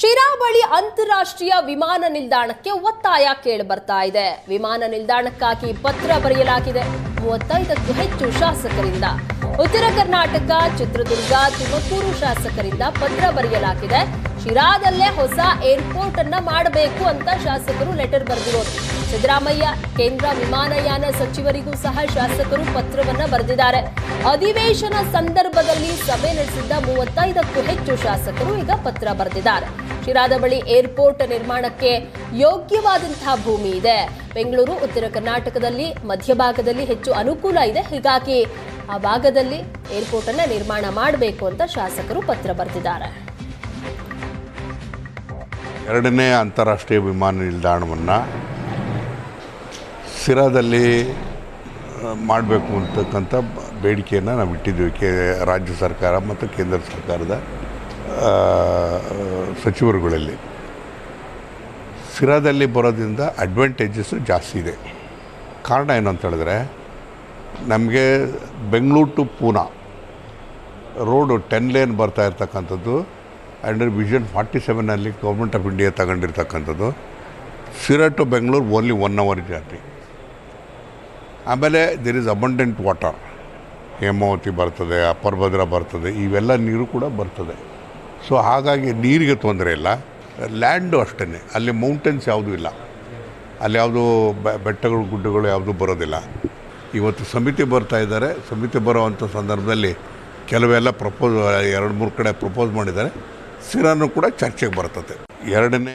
ಶಿರಾಬಳಿ ಅಂತಾರಾಷ್ಟ್ರೀಯ ವಿಮಾನ ನಿಲ್ದಾಣಕ್ಕೆ ಒತ್ತಾಯ ಕೇಳಿ ಬರ್ತಾ ಇದೆ. ವಿಮಾನ ನಿಲ್ದಾಣಕ್ಕಾಗಿ ಪತ್ರ ಬರೆಯಲಾಗಿದೆ. ಮೂವತ್ತೈದಕ್ಕೂ ಹೆಚ್ಚು ಶಾಸಕರಿಂದ. ಉತ್ತರ ಕರ್ನಾಟಕ, ಚಿತ್ರದುರ್ಗ, ತುಮಕೂರು ಶಾಸಕರಿಂದ ಪತ್ರ ಬರೆಯಲಾಗಿದೆ. ಶಿರಾದಲ್ಲೇ ಹೊಸ ಏರ್ಪೋರ್ಟ್ ಅನ್ನ ಮಾಡಬೇಕು ಅಂತ ಶಾಸಕರು ಲೆಟರ್ ಬರೆದಿರೋದು. ಸಿದ್ದರಾಮಯ್ಯ, ಕೇಂದ್ರ ವಿಮಾನಯಾನ ಸಚಿವರಿಗೂ ಸಹ ಶಾಸಕರು ಪತ್ರವನ್ನ ಬರೆದಿದ್ದಾರೆ. ಅಧಿವೇಶನ ಸಂದರ್ಭದಲ್ಲಿ ಸಭೆ ನಡೆಸಿದ್ದ ಮೂವತ್ತೈದಕ್ಕೂ ಹೆಚ್ಚು ಶಾಸಕರು ಈಗ ಪತ್ರ ಬರೆದಿದ್ದಾರೆ. ಶಿರಾದ ಬಳಿ ಏರ್ಪೋರ್ಟ್ ನಿರ್ಮಾಣಕ್ಕೆ ಯೋಗ್ಯವಾದಂತಹ ಭೂಮಿ ಇದೆ. ಬೆಂಗಳೂರು, ಉತ್ತರ ಕರ್ನಾಟಕದಲ್ಲಿ ಮಧ್ಯಭಾಗದಲ್ಲಿ ಹೆಚ್ಚು ಅನುಕೂಲ ಇದೆ. ಹೀಗಾಗಿ ಆ ಭಾಗದಲ್ಲಿ ಏರ್ಪೋರ್ಟ್ ಅನ್ನ ನಿರ್ಮಾಣ ಮಾಡಬೇಕು ಅಂತ ಶಾಸಕರು ಪತ್ರ ಬರೆದಿದ್ದಾರೆ. ಎರಡನೇ ಅಂತಾರಾಷ್ಟ್ರೀಯ ವಿಮಾನ ನಿಲ್ದಾಣವನ್ನು ಸಿರಾದಲ್ಲಿ ಮಾಡಬೇಕು ಅಂತಕ್ಕಂಥ ಬೇಡಿಕೆಯನ್ನು ನಾವು ಇಟ್ಟಿದ್ದೀವಿ. ಕೇ, ರಾಜ್ಯ ಸರ್ಕಾರ ಮತ್ತು ಕೇಂದ್ರ ಸರ್ಕಾರದ ಸಚಿವರುಗಳಲ್ಲಿ. ಸಿರಾದಲ್ಲಿ ಬರೋದ್ರಿಂದ ಅಡ್ವಾಂಟೇಜಸ್ಸು ಜಾಸ್ತಿ ಇದೆ. ಕಾರಣ ಏನು ಅಂತ ಹೇಳಿದ್ರೆ, ನಮಗೆ Bengaluru to Poona, road ten lane ಬರ್ತಾ ಇರ್ತಕ್ಕಂಥದ್ದು ಅಂಡರ್ ವಿಷನ್ ಫಾರ್ಟಿ ಸೆವೆನಲ್ಲಿ government of India ತಗೊಂಡಿರ್ತಕ್ಕಂಥದ್ದು Sira to Bengaluru only one hour journey ಆಮೇಲೆ there is abundant water Hemavati ಬರ್ತದೆ ಅಪ್ಪರ್ ಭದ್ರಾ ಬರ್ತದೆ, ಇವೆಲ್ಲ ನೀರು ಕೂಡ ಬರ್ತದೆ. ಸೊ ಹಾಗಾಗಿ ನೀರಿಗೆ ತೊಂದರೆ ಇಲ್ಲ. ಲ್ಯಾಂಡು ಅಷ್ಟೇ ಅಲ್ಲಿ ಮೌಂಟೇನ್ಸ್ ಯಾವುದೂ ಇಲ್ಲ. ಅಲ್ಲಿ ಯಾವುದು ಬೆಟ್ಟಗಳು, ಗುಡ್ಡಗಳು ಯಾವುದೂ ಬರೋದಿಲ್ಲ. ಇವತ್ತು ಸಮಿತಿ ಬರ್ತಾ ಇದ್ದಾರೆ. ಸಮಿತಿ ಬರೋವಂಥ ಸಂದರ್ಭದಲ್ಲಿ ಕೆಲವೆಲ್ಲ ಪ್ರಪೋಸ್ ಎರಡು, ಮೂರು ಕಡೆ ಪ್ರಪೋಸ್ ಮಾಡಿದ್ದಾರೆ. ಸಿರಾನು ಕೂಡ ಚರ್ಚೆಗೆ ಬರ್ತದೆ. ಎರಡನೇ